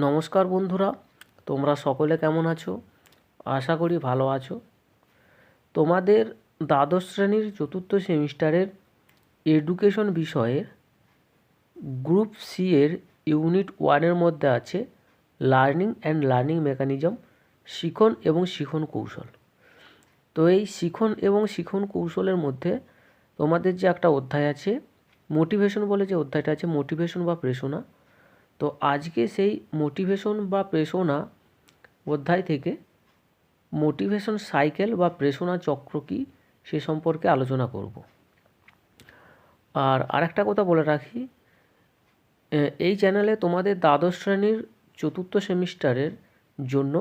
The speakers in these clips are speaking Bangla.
নমস্কার বন্ধুরা, তোমরা সকলে কেমন আছো? আশা করি ভালো আছো। তোমাদের দ্বাদশ শ্রেণির চতুর্থ সেমিস্টারের এডুকেশন বিষয়ের গ্রুপ সি এর ইউনিট ওয়ানের মধ্যে আছে লার্নিং অ্যান্ড লার্নিং মেকানিজম, শিখন এবং শিখন কৌশল। তো এই শিখন এবং শিখন কৌশলের মধ্যে তোমাদের যে একটা অধ্যায় আছে মোটিভেশন বলে যে অধ্যায়টা আছে মোটিভেশন বা প্রেরণা তো আজকে সেই মোটিভেশন বা প্রেরণা অধ্যায় থেকে মোটিভেশন সাইকেল বা প্রেরণা চক্র কী সে সম্পর্কে আলোচনা করব। আর আরেকটা কথা বলে রাখি এই চ্যানেলে তোমাদের দ্বাদশ শ্রেণির চতুর্থ সেমিস্টারের জন্য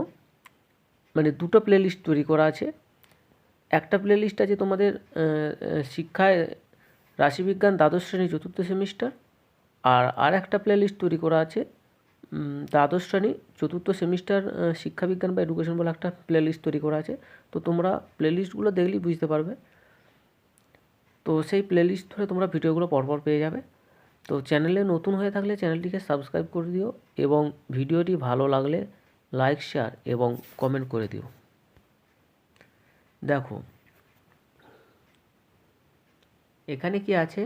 মানে দুটো প্লেলিস্ট তৈরি করা আছে। একটা প্লেলিস্ট আছে তোমাদের শিক্ষায় রাশিবিজ্ঞান দ্বাদশ শ্রেণি চতুর্থ সেমিস্টার আর আর একটা প্লেলিস্ট তৈরি করা আছে দ্বাদশ শ্রেণি, চতুর্থ সেমিস্টার শিক্ষাবিজ্ঞান বা এডুকেশন বলে একটা প্লেলিস্ট তৈরি করা আছে। তো তোমরা প্লেলিস্টগুলো দেখলেই বুঝতে পারবে। তো সেই প্লেলিস্ট ধরে তোমরা ভিডিওগুলো পরপর পেয়ে যাবে। তো চ্যানেলে নতুন হয়ে থাকলে চ্যানেলটিকে সাবস্ক্রাইব করে দিও এবং ভিডিওটি ভালো লাগলে লাইক শেয়ার এবং কমেন্ট করে দিও। দেখো, এখানে কি আছে?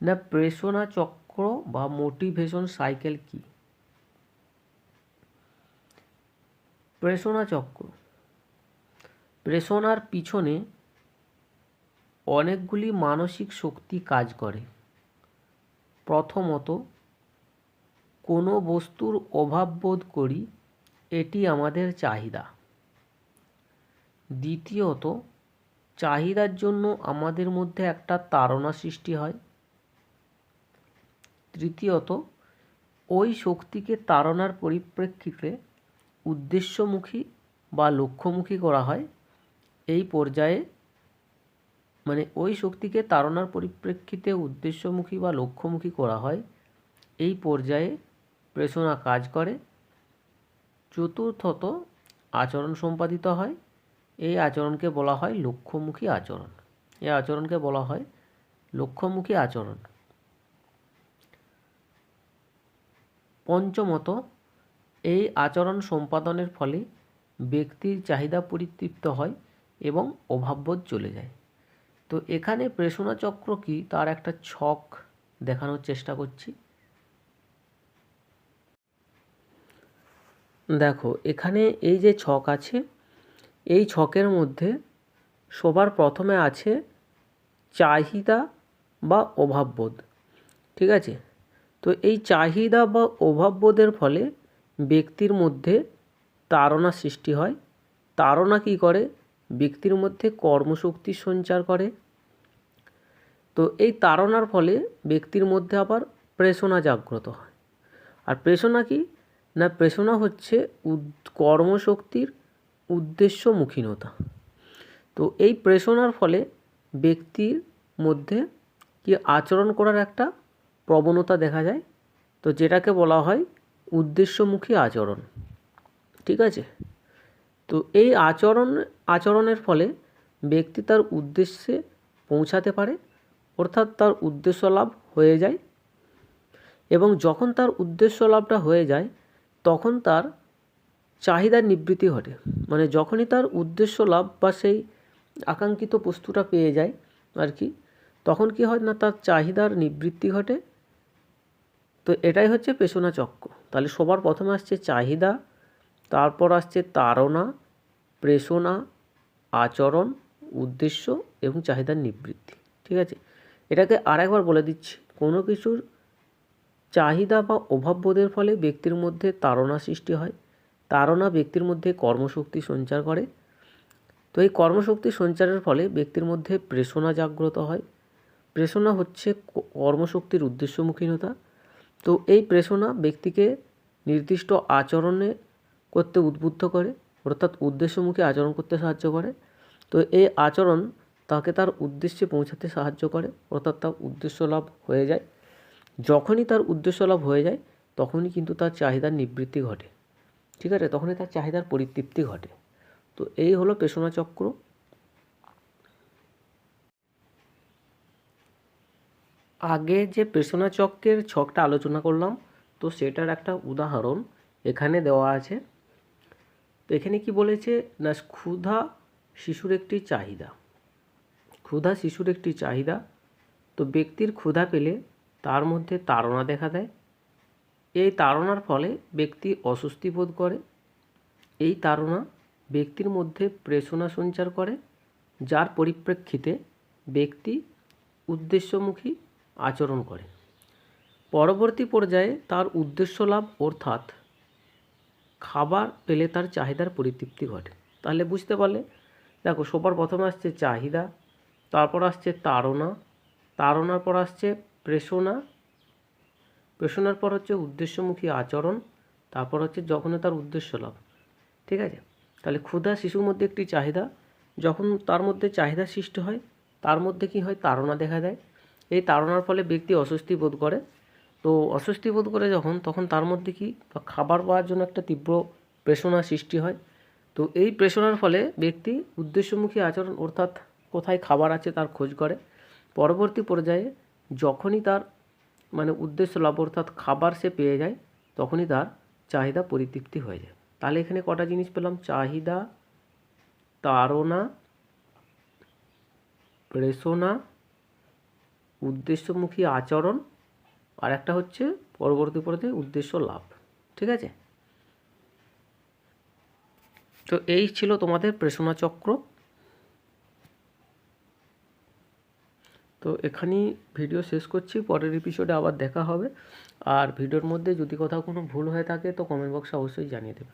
না প্রেষণা চক্র বা মোটিভেশন সাইকেল কি? প্রেষণা চক্র। প্রেষণার পিছনে অনেকগুলি মানসিক শক্তি কাজ করে। প্রথমত, কোনো বস্তুর অভাব বোধ করি, এটি আমাদের চাহিদা। দ্বিতীয়ত, চাহিদার জন্য আমাদের মধ্যে একটা তাড়না সৃষ্টি হয়। তৃতীয়ত, ওই শক্তিকে তাড়নার পরিপ্রেক্ষিতে উদ্দেশ্যমুখী বা লক্ষ্যমুখী করা হয়। এই পর্যায়ে মানে ওই শক্তিকে তাড়নার পরিপ্রেক্ষিতে উদ্দেশ্যমুখী বা লক্ষ্যমুখী করা হয়। এই পর্যায়ে প্রেষণা কাজ করে। চতুর্থত আচরণ সম্পাদিত হয়। এই আচরণকে বলা হয় লক্ষ্যমুখী আচরণ। এই আচরণকে বলা হয় লক্ষ্যমুখী আচরণ। পঞ্চমত, এই আচরণ সম্পাদনের ফলে ব্যক্তির চাহিদা পরিতৃপ্ত হয় এবং অভাববোধ চলে যায়। তো এখানে প্রেষণা চক্র কি? তার একটা ছক দেখানোর চেষ্টা করছি। দেখো, এখানে এই যে ছক আছে, এই ছকের মধ্যে সবার প্রথমে আছে চাহিদা বা অভাববোধ, ঠিক আছে? তো এই চাহিদা বা অভাববোধের ফলে ব্যক্তির মধ্যে তাড়না সৃষ্টি হয়। তাড়না কী করে? ব্যক্তির মধ্যে কর্মশক্তি সঞ্চার করে। তো এই তাড়নার ফলে ব্যক্তির মধ্যে আবার প্রেষণা জাগ্রত হয়। আর প্রেষণা কি? না, প্রেষণা হচ্ছে কর্মশক্তির উদ্দেশ্যমুখীনতা। তো এই প্রেষণার ফলে ব্যক্তির মধ্যে কি আচরণ করার একটা প্রবণতা দেখা যায়। তো যেটাকে বলা হয় উদ্দেশ্যমুখী আচরণ। ঠিক আছে? তো এই আচরণ, আচরণের ফলে ব্যক্তি তার উদ্দেশ্যে পৌঁছাতে পারে, অর্থাৎ তার উদ্দেশ্য লাভ হয়ে যায় এবং যখন তার উদ্দেশ্য লাভটা হয়ে যায়, তখন তার চাহিদার নিবৃত্তি ঘটে। মানে যখনই তার উদ্দেশ্য লাভ বা সেই আকাঙ্ক্ষিত বস্তুটা পেয়ে যায় আর কি, তখন কি হয় না, তার চাহিদার নিবৃত্তি ঘটে তো এটাই হচ্ছে পেশনা চক্র। তাহলে সবার প্রথমে আসছে চাহিদা, তারপর আসছে তাড়না, প্রেষণা, আচরণ, উদ্দেশ্য এবং চাহিদার নিবৃত্তি, ঠিক আছে? এটাকে আরেকবার বলে দিচ্ছি, কোনো কিছুর চাহিদা বা অভাববোধের ফলে ব্যক্তির মধ্যে তাড়না সৃষ্টি হয়। তাড়না ব্যক্তির মধ্যে কর্মশক্তি সঞ্চার করে। তো এই কর্মশক্তি সঞ্চারের ফলে ব্যক্তির মধ্যে প্রেষণা জাগ্রত হয়। প্রেষণা হচ্ছে কর্মশক্তির উদ্দেশ্যমুখীনতা তো এই প্রেষণা ব্যক্তিকে নির্দিষ্ট আচরণে করতে উদ্বুদ্ধ করে, অর্থাৎ উদ্দেশ্যমুখী আচরণ করতে সাহায্য করে। তো এই আচরণ তাকে তার উদ্দেশ্যে পৌঁছাতে সাহায্য করে, অর্থাৎ তার উদ্দেশ্য লাভ হয়ে যায়। যখনই তার উদ্দেশ্য লাভ হয়ে যায়, তখনই কিন্তু তার চাহিদার নিবৃত্তি ঘটে। ঠিক আছে? তখনই তার চাহিদার পরিতৃপ্তি ঘটে। তো এই হলো পেশনা চক্র। আগে যে পেশনা চক্রের ছকটা আলোচনা করলাম, তো সেটার একটা উদাহরণ এখানে দেওয়া আছে। তো এখানে কি বলেছে, না, ক্ষুধা শিশুর একটি চাহিদা। ক্ষুধা শিশুর একটি চাহিদা, তো ব্যক্তির ক্ষুধা পেলে তার মধ্যে তাড়না দেখা দেয়। এই তাড়নার ফলে ব্যক্তি অস্বস্তি বোধ করে। এই তাড়না ব্যক্তির মধ্যে প্রেষণা সঞ্চার করে, যার পরিপ্রেক্ষিতে ব্যক্তি উদ্দেশ্যমুখী আচরণ করে। পরবর্তী পর্যায়ে তার উদ্দেশ্য লাভ, অর্থাৎ খাবার পেলে তার চাহিদার পরিতৃপ্তি ঘটে। তাহলে বুঝতে পারলে, দেখো সবার প্রথমে আসছে চাহিদা, তারপর আসছে তাড়না, তাড়নার পর আসছে প্রেষণা, প্রেষণার পর হচ্ছে উদ্দেশ্যমুখী আচরণ, তারপর হচ্ছে যখন তার উদ্দেশ্য লাভ। ঠিক আছে? তাহলে ক্ষুধা শিশুর মধ্যে একটি চাহিদা, যখন তার মধ্যে চাহিদা সৃষ্টি হয়, তার মধ্যে কি হয়? তাড়না দেখা দেয়। এই তাড়নার ফলে ব্যক্তি অস্বস্তি বোধ করে। তো অস্বস্তি বোধ করে যখন, তখন তার মধ্যে কি? খাবার পাওয়ার জন্য একটা তীব্র প্রেষণা সৃষ্টি হয়। তো এই প্রেষণার ফলে ব্যক্তি উদ্দেশ্যমুখী আচরণ, অর্থাৎ কোথায় খাবার আছে তার খোঁজ করে। পরবর্তী পর্যায়ে যখনই তার মানে উদ্দেশ্য লাভ, অর্থাৎ খাবার সে পেয়ে যায়, তখনই তার চাহিদা পরিতৃপ্তি হয়ে যায়। তাহলে এখানে কটা জিনিস পেলাম? চাহিদা, তাড়না, প্রেষণা উদ্দেশ্যমুখী আচরণ, আর একটা হচ্ছে পরবর্তী পর্যায়ে উদ্দেশ্য লাভ, ঠিক আছে? তো এই ছিল তোমাদের প্রেষণা চক্র। তো এখানেই ভিডিও শেষ করছি, পরের এপিসোডে আবার দেখা হবে। আর ভিডিওর মধ্যে যদি কোথাও কোনো ভুল হয়ে থাকে, তো কমেন্ট বক্সে অবশ্যই জানিয়ে দেবে।